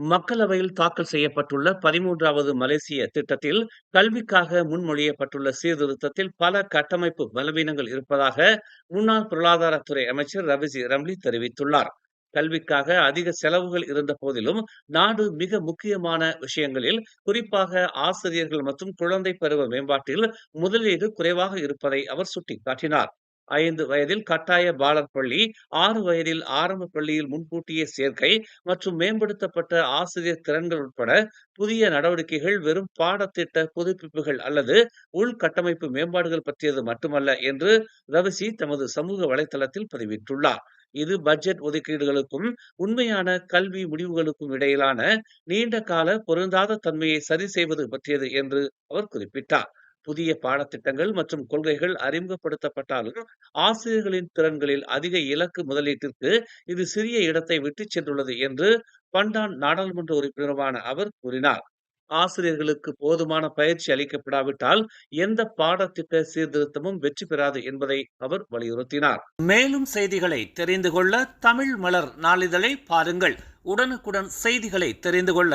மக்களவையில் தாக்கல் செய்யப்பட்டுள்ள பதிமூன்றாவது மலேசிய திட்டத்தில் கல்விக்காக முன்மொழியப்பட்டுள்ள சீர்திருத்தத்தில் பல கட்டமைப்பு பலவீனங்கள் இருப்பதாக முன்னாள் பொருளாதாரத்துறை அமைச்சர் ரவிஜி ரம்லி தெரிவித்துள்ளார். கல்விக்காக அதிக செலவுகள் இருந்த போதிலும் நாடு மிக முக்கியமான விஷயங்களில் குறிப்பாக ஆசிரியர்கள் மற்றும் குழந்தை பருவ மேம்பாட்டில் முதலீடு குறைவாக இருப்பதை அவர் சுட்டிக்காட்டினார். ஐந்து வயதில் கட்டாய பாலர் பள்ளி ஆறு வயதில் ஆரம்ப பள்ளியில் முன்கூட்டிய சேர்க்கை மற்றும் மேம்படுத்தப்பட்ட ஆசிரியர் திறன்கள் உட்பட புதிய நடவடிக்கைகள் வெறும் பாடத்திட்ட புதுப்பிப்புகள் அல்லது உள்கட்டமைப்பு மேம்பாடுகள் பற்றியது மட்டுமல்ல என்று ரவிசி தமது சமூக வலைதளத்தில் பதிவிட்டுள்ளார். இது பட்ஜெட் ஒதுக்கீடுகளுக்கும் உண்மையான கல்வி முடிவுகளுக்கும் இடையிலான நீண்ட கால பொருந்தாத தன்மையை சரி செய்வது பற்றியது என்று அவர் குறிப்பிட்டார். புதிய பாடத்திட்டங்கள் மற்றும் கொள்கைகள் அறிமுகப்படுத்தப்பட்டாலும் ஆசிரியர்களின் திறன்களில் அதிக இலக்கு முதலீட்டிற்கு இது சிறிய இடத்தை விட்டுச் சென்றுள்ளது என்று பண்டான் நாடாளுமன்ற உறுப்பினருமான அவர் கூறினார். ஆசிரியர்களுக்கு போதுமான பயிற்சி அளிக்கப்படாவிட்டால் எந்த பாடத்திட்ட சீர்திருத்தமும் வெற்றி பெறாது என்பதை அவர் வலியுறுத்தினார். மேலும் செய்திகளை தெரிந்து கொள்ள தமிழ் மலர் நாளிதழை பாருங்கள். உடனுக்குடன் செய்திகளை தெரிந்து கொள்ள